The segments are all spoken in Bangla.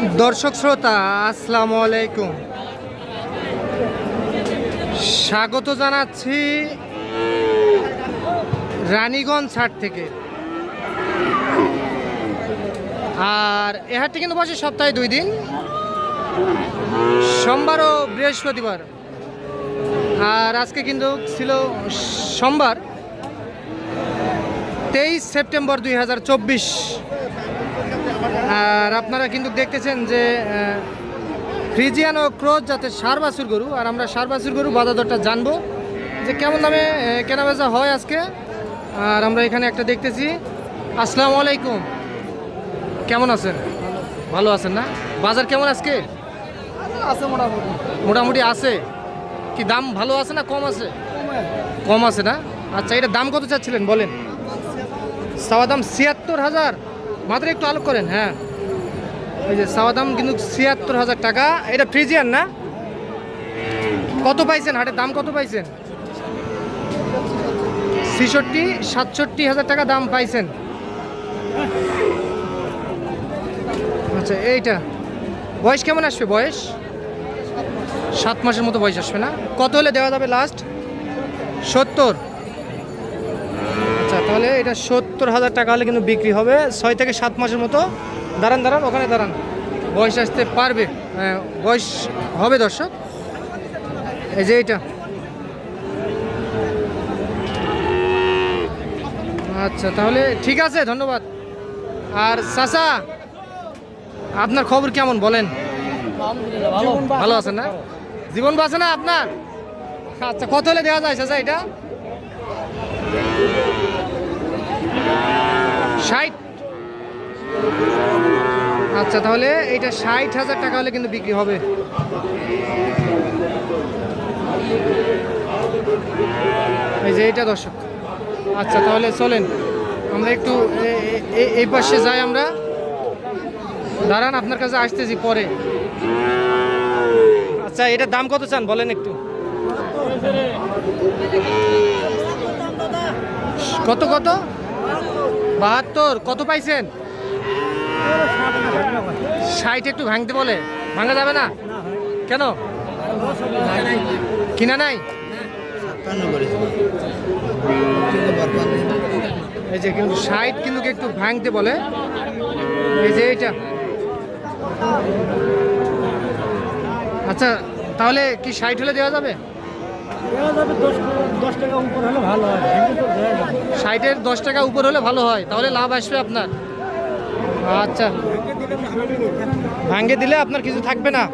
দর্শক শ্রোতা, আসসালামু আলাইকুম। স্বাগত জানাচ্ছি রানীগঞ্জ হাট থেকে। আর এ হাটটি কিন্তু বসে সপ্তাহে দুই দিন। সোমবার ও বৃহস্পতিবার। আর আজকে কিন্তু ছিল সোমবার, তেইশ সেপ্টেম্বর দুই হাজার চব্বিশ। আর আপনারা কিন্তু দেখতেছেন যে ফ্রিজিয়ান ও ক্রোজ যাতে সার বাছুর গরু। আর আমরা সার বাছুর গরু বাধা দরটা জানব যে কেমন দামে কেনাবেচা হয় আজকে। আর আমরা এখানে একটা দেখতেছি। আসসালামু আলাইকুম। কেমন আছেন? ভালো আছেন না? বাজার কেমন আজকে? আছে মোটামুটি। মোটামুটি আছে। কি দাম ভালো আছে না কম আছে? কম। আছে না? আচ্ছা এটা দাম কত চাচ্ছিলেন বলেন? সাওয়া দাম ছিয়াত্তর হাজার। মাত্র একটু আলোক করেন হ্যাঁ। ওই যে সাওয়া দাম কিন্তু ছিয়াত্তর হাজার টাকা। এটা ফ্রিজিয়ান না? কত পাইছেন হাটের দাম কত পাইছেন? ছেষট্টি, সাতষট্টি হাজার টাকা দাম পাইছেন। আচ্ছা এইটা। বয়স কেমন আসবে বয়স? সাত মাসের মতো বয়স আসবে না? কত হলে দেওয়া যাবে লাস্ট সত্তর। তাহলে এটা সত্তর হাজার টাকা হলে কিন্তু বিক্রি হবে। ছয় থেকে সাত মাসের মতো। দাঁড়ান দাঁড়ান ওখানে দাঁড়ান। বয়স আসতে পারবে। হ্যাঁ, বয়স হবে দর্শক। এই যে এইটা। আচ্ছা তাহলে ঠিক আছে ধন্যবাদ। আর চাচা আপনার খবর কেমন বলেন? ভালো। ভালো আছেন না? জীবন বাঁচে না আপনার? আচ্ছা কত হলে দেওয়া যায় চাচা এটা? ষাট। আচ্ছা তাহলে এটা ষাট হাজার টাকা হলে কিন্তু বিক্রি হবে। এই যে এইটা দর্শক। আচ্ছা তাহলে চলেন। আমরা একটু এই পাশে যাই আমরা। দাঁড়ান, আপনার কাছে আসতেছি পরে। আচ্ছা এটার দাম কত চান? বলেন একটু। কত কত? বাহাত্তর, কত পাইছেন? ষাট একটু ভাঙতে বলে। ভাঙা যাবে না? কেন? কিনা নাই? এই যে কিন্তু ষাট কিন্তু একটু ভাঙতে বলে। এই যে এইটা। আচ্ছা তাহলে কি ষাট হলে দেওয়া যাবে? ষাটের দশ টাকা উপর হলে ভালো হয়, তাহলে লাভ আসবে আপনার। আচ্ছা। ভাঙ্গে দিলে আপনার কিছু থাকবে না?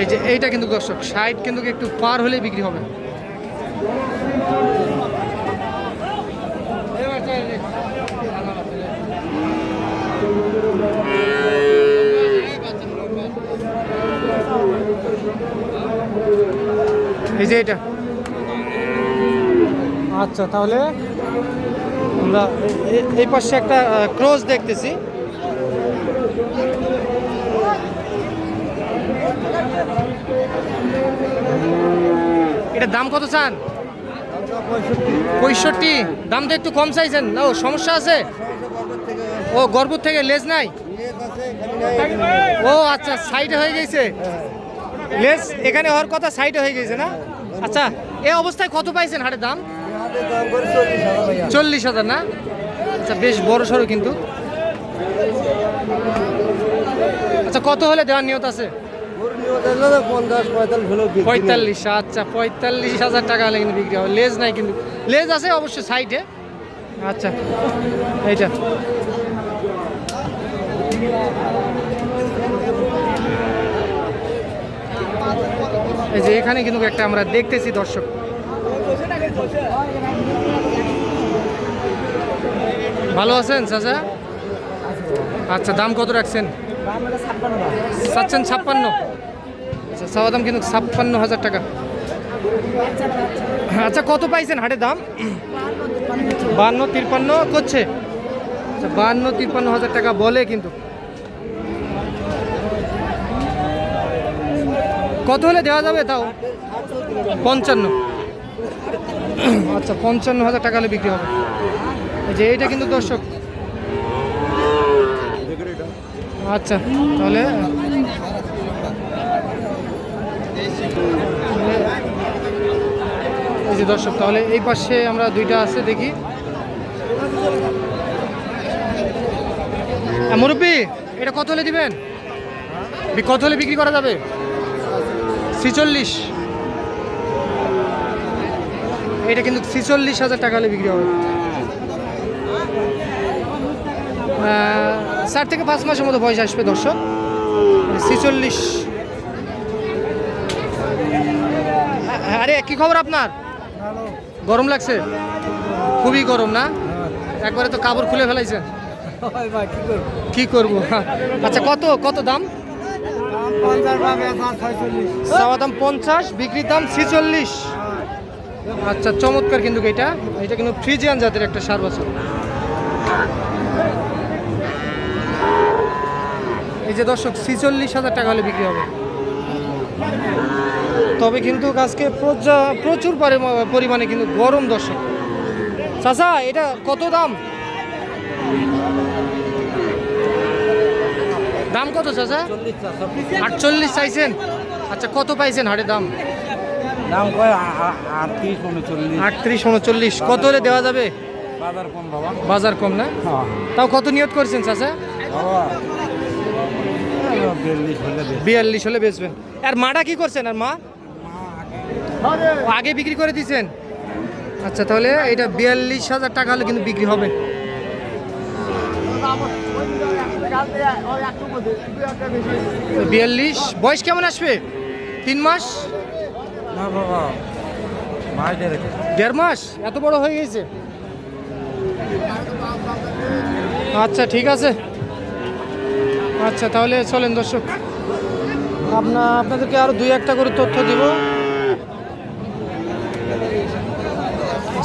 এই যে এইটা কিন্তু দর্শক, ষাট কিন্তু একটু পার হলে বিক্রি হবে। আচ্ছা তাহলে আমরা এই পাশে একটা ক্রস দেখতেছি। এটা দাম কত চান? পঁয়ষট্টি। দাম তো একটু কম চাইছেন। না, ও সমস্যা আছে? ও গর্ভ থেকে লেজ নাই? ও আচ্ছা সাইডে হয়ে গেছে। লেস এখানে হওয়ার কথা সাইডে হয়ে গেছে না? আচ্ছা এ অবস্থায় কত পাইছেন হাটের দাম? চল্লিশ হাজার না? আচ্ছা বেশ বড় সড়ো কিন্তু। আচ্ছা কত হলে দেওয়ার নিয়ত আছে? পঁয়তাল্লিশ আচ্ছা পঁয়তাল্লিশ হাজার টাকা হলে কিন্তু বিক্রি হবে। লেজ নাই কিন্তু। লেজ আছে অবশ্য সাইডে। আচ্ছা এইটা। এই যে এখানে কিন্তু একটা আমরা দেখতেছি দর্শক। ভালো আছেন, চাচা? আচ্ছা দাম কত রাখছেন? চাচ্ছেন ছাপ্পান্ন। আচ্ছা চাওয়া দাম কিন্তু ছাপ্পান্ন হাজার টাকা। আচ্ছা কত পাইছেন হাটের দাম? বান্ন তিপ্পান্ন করছে? আচ্ছা বান্ন তিপ্পান্ন হাজার টাকা বলে কিন্তু। কত হলে দেওয়া যাবে তাও? পঞ্চান্ন। আচ্ছা পঞ্চান্ন হাজার টাকা হলে বিক্রি হবে। যে এইটা কিন্তু দর্শক। আচ্ছা তাহলে এই যে দর্শক, তাহলে এই পাশে আমরা দুইটা আছে, দেখি। মুরব্বী, এটা কত হলে দিবেন? কত হলে বিক্রি করা যাবে? ছিচল্লিশ। এটা কিন্তু ছিচল্লিশ হাজার টাকা হলে বিক্রি হবে। চার থেকে পাঁচ মাসের মতো বয়স আসবে দর্শক। ছিচল্লিশ। আরে কি খবর আপনার? গরম লাগছে? খুবই গরম না? একবারে তো কাপড় খুলে ফেলাইছে কি করব? আচ্ছা কত কত দাম? দাম পঞ্চাশ বিক্রির দাম ছিচল্লিশ। আচ্ছা চমৎকার কিন্তু এটা। এটা কিন্তু ফ্রিজিয়ান জাতের একটা সার বছর। এই যে দর্শক ছিচল্লিশ হাজার টাকা হলে বিক্রি হবে। তবে কিন্তু আজকে প্রজা- প্রচুর পরিমাণে কিন্তু গরম দর্শক। চাচা এটা কত দাম? দাম কত চাচা? চল্লিশ আটচল্লিশ চাইছেন? আচ্ছা কত পাইছেন হাটের দাম? দাম কয়? আটত্রিশ উনচল্লিশ। আটত্রিশ উনচল্লিশ। কত হলে দেওয়া যাবে? বাজার কম বাবা। বাজার কম না? হ্যাঁ। তাও কত নিয়ত করছেন চাচা? বিয়াল্লিশ হলে বেচবেন। আর মাটা কি করছেন? আর মা? ও, আগে বিক্রি করে দিয়েছেন? আচ্ছা তাহলে এটা বিয়াল্লিশ হাজার টাকা হলে কিন্তু বিক্রি হবে। বিয়াল্লিশ। বয়স কেমন আসবে? তিন মাস? না বাবা মাছ দেড় দেড় মাস? এত বড় হয়ে গেছে? আচ্ছা ঠিক আছে। আচ্ছা তাহলে চলেন দর্শক। আপনা, আপনাদেরকে আরও দুই একটা করে তথ্য দিব।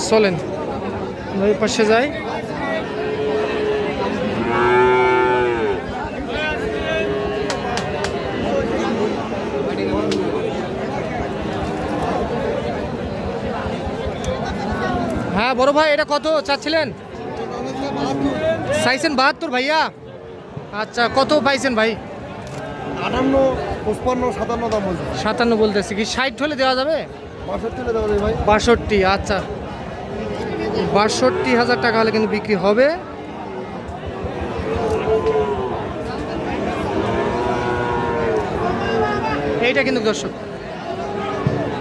চলেন এই পাশে যাই হ্যাঁ বড় ভাই এটা কত চাচ্ছিলেন? চাইছেন বাহাত্তর ভাইয়া? আচ্ছা কত পাইছেন ভাই? আটান্ন পঁচপান্ন সাতান্ন দাম বলছে। সাতান্ন বলতেছি কি ষাট হলে দেওয়া যাবে? বাষট্টি দেওয়া যায় ভাই। বাষট্টি আচ্ছা। বাষট্টি হাজার টাকা হলে কিন্তু বিক্রি হবে। এইটা কিন্তু দর্শক।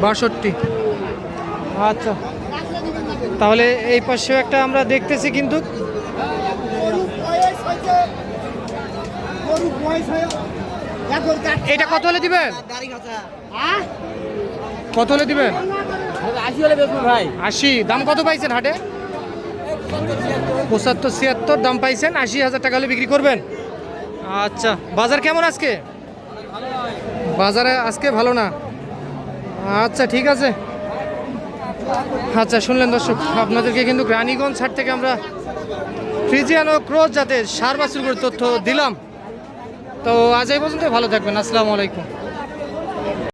বাষট্টি। আচ্ছা। তাহলে এই পাশেও একটা আমরা দেখতেছি কিন্তু। এটা কত হলে দিবেন? কত হলে দিবেন? আশি। দাম কত পাইছেন হাটে? পঁচাত্তর, ছিয়াত্তর, দাম পাইছেন। আশি হাজার টাকা হলে বিক্রি করবেন। আচ্ছা বাজার কেমন আজকে? বাজারে আজকে ভালো না। আচ্ছা ঠিক আছে। আচ্ছা শুনলেন দর্শক, আপনাদেরকে কিন্তু রানীগঞ্জ হাট থেকে আমরা ফ্রিজিয়ান ক্রোজ জাতের সার বাসুর করে তথ্য দিলাম। তো আজ এই পর্যন্ত ভালো থাকবেন, আসসালামু আলাইকুম।